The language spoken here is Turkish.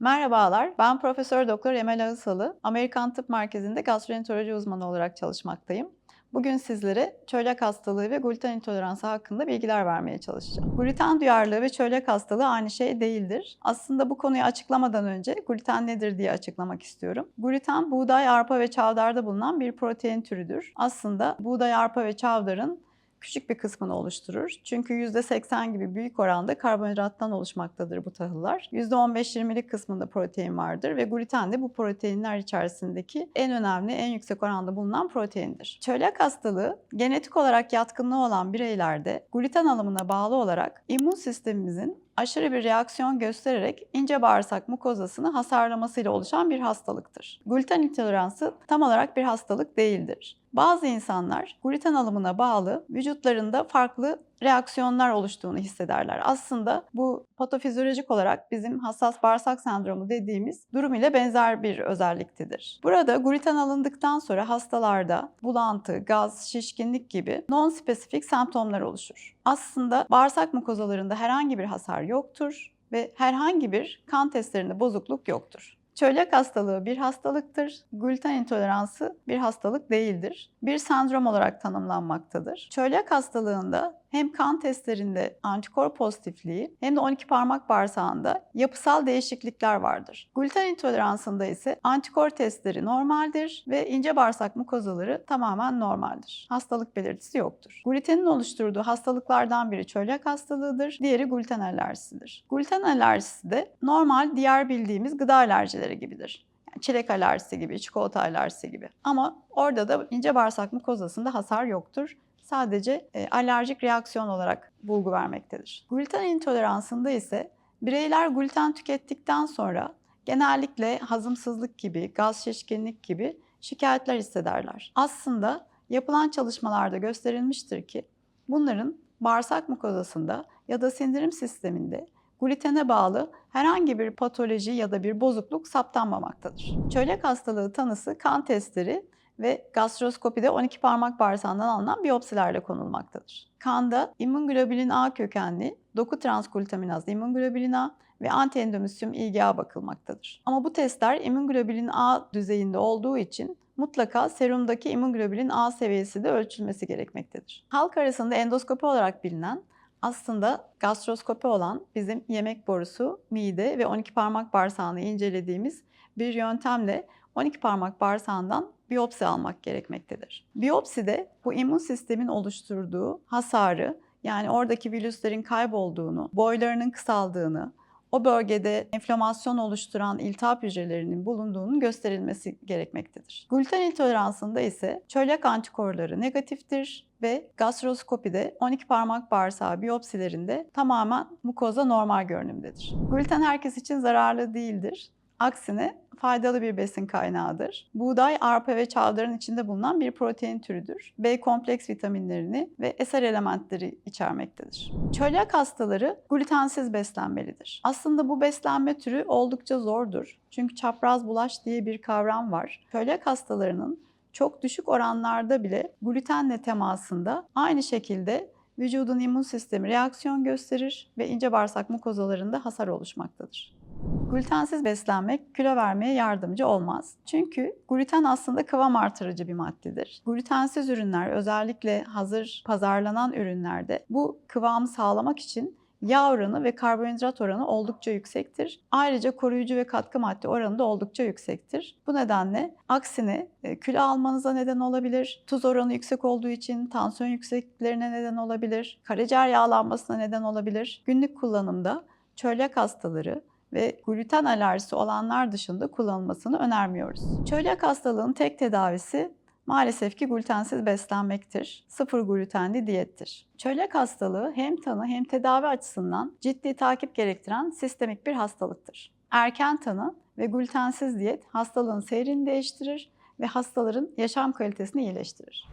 Merhabalar, ben Profesör Doktor Emel Ağısalı. Amerikan Tıp Merkezi'nde gastroenteroloji uzmanı olarak çalışmaktayım. Bugün sizlere çölyak hastalığı ve gluten intoleransı hakkında bilgiler vermeye çalışacağım. Gluten duyarlılığı ve çölyak hastalığı aynı şey değildir. Aslında bu konuyu açıklamadan önce gluten nedir diye açıklamak istiyorum. Gluten buğday, arpa ve çavdarda bulunan bir protein türüdür. Aslında buğday, arpa ve çavdarın küçük bir kısmını oluşturur. Çünkü %80 gibi büyük oranda karbonhidrattan oluşmaktadır bu tahıllar. %15-20'lik kısmında protein vardır ve gluten de bu proteinler içerisindeki en önemli, en yüksek oranda bulunan proteindir. Çölyak hastalığı genetik olarak yatkınlığı olan bireylerde gluten alımına bağlı olarak immün sistemimizin aşırı bir reaksiyon göstererek ince bağırsak mukozasını hasarlamasıyla oluşan bir hastalıktır. Gluten intoleransı tam olarak bir hastalık değildir. Bazı insanlar gluten alımına bağlı vücutlarında farklı reaksiyonlar oluştuğunu hissederler. Aslında bu patofizyolojik olarak bizim hassas bağırsak sendromu dediğimiz durum ile benzer bir özelliktedir. Burada gluten alındıktan sonra hastalarda bulantı, gaz, şişkinlik gibi non-spesifik semptomlar oluşur. Aslında bağırsak mukozalarında herhangi bir hasar yoktur ve herhangi bir kan testlerinde bozukluk yoktur. Çölyak hastalığı bir hastalıktır. Gluten intoleransı bir hastalık değildir. Bir sendrom olarak tanımlanmaktadır. Çölyak hastalığında hem kan testlerinde antikor pozitifliği hem de 12 parmak bağırsağında yapısal değişiklikler vardır. Gluten intoleransında ise antikor testleri normaldir ve ince bağırsak mukozaları tamamen normaldir. Hastalık belirtisi yoktur. Glutenin oluşturduğu hastalıklardan biri çölyak hastalığıdır, diğeri gluten alerjisidir. Gluten alerjisi de normal diğer bildiğimiz gıda alerjileri gibidir. Yani çilek alerjisi gibi, çikolata alerjisi gibi. Ama orada da ince bağırsak mukozasında hasar yoktur sadece e, alerjik reaksiyon olarak bulgu vermektedir. Gluten intoleransında ise bireyler gluten tükettikten sonra genellikle hazımsızlık gibi, gaz şişkinlik gibi şikayetler hissederler. Aslında yapılan çalışmalarda gösterilmiştir ki bunların bağırsak mukozasında ya da sindirim sisteminde glutene bağlı herhangi bir patoloji ya da bir bozukluk saptanmamaktadır. Çölyak hastalığı tanısı kan testleri ve gastroskopide 12 parmak bağırsağından alınan biyopsilerle konulmaktadır. Kanda immünoglobulin A kökenli doku transglutaminazlı immünoglobulin A ve antiendomysium IgA bakılmaktadır. Ama bu testler immünoglobulin A düzeyinde olduğu için mutlaka serumdaki immünoglobulin A seviyesi de ölçülmesi gerekmektedir. Halk arasında endoskopi olarak bilinen aslında gastroskopi olan bizim yemek borusu, mide ve 12 parmak bağırsağını incelediğimiz bir yöntemle 12 parmak bağırsağından biyopsi almak gerekmektedir. Biyopside bu immün sistemin oluşturduğu hasarı yani oradaki virüslerin kaybolduğunu, boylarının kısaldığını, o bölgede enflamasyon oluşturan iltihap hücrelerinin bulunduğunun gösterilmesi gerekmektedir. Gluten intoleransında ise çölyak antikorları negatiftir ve gastroskopide 12 parmak bağırsağı biyopsilerinde tamamen mukoza normal görünümdedir. Gluten herkes için zararlı değildir. Aksine faydalı bir besin kaynağıdır. Buğday, arpa ve çavdarın içinde bulunan bir protein türüdür. B kompleks vitaminlerini ve eser elementleri içermektedir. Çölyak hastaları glutensiz beslenmelidir. Aslında bu beslenme türü oldukça zordur. Çünkü çapraz bulaş diye bir kavram var. Çölyak hastalarının çok düşük oranlarda bile glutenle temasında aynı şekilde vücudun immün sistemi reaksiyon gösterir ve ince bağırsak mukozalarında hasar oluşmaktadır. Glutensiz beslenmek kilo vermeye yardımcı olmaz. Çünkü gluten aslında kıvam artırıcı bir maddedir. Glutensiz ürünler özellikle hazır pazarlanan ürünlerde bu kıvamı sağlamak için yağ oranı ve karbonhidrat oranı oldukça yüksektir. Ayrıca koruyucu ve katkı madde oranı da oldukça yüksektir. Bu nedenle aksine e, kilo almanıza neden olabilir. Tuz oranı yüksek olduğu için tansiyon yüksekliklerine neden olabilir. Karaciğer yağlanmasına neden olabilir. Günlük kullanımda çölyak hastaları ve gluten alerjisi olanlar dışında kullanılmasını önermiyoruz. Çölyak hastalığının tek tedavisi maalesef ki glutensiz beslenmektir. Sıfır glutenli diyettir. Çölyak hastalığı hem tanı hem tedavi açısından ciddi takip gerektiren sistemik bir hastalıktır. Erken tanı ve glutensiz diyet hastalığın seyrini değiştirir ve hastaların yaşam kalitesini iyileştirir.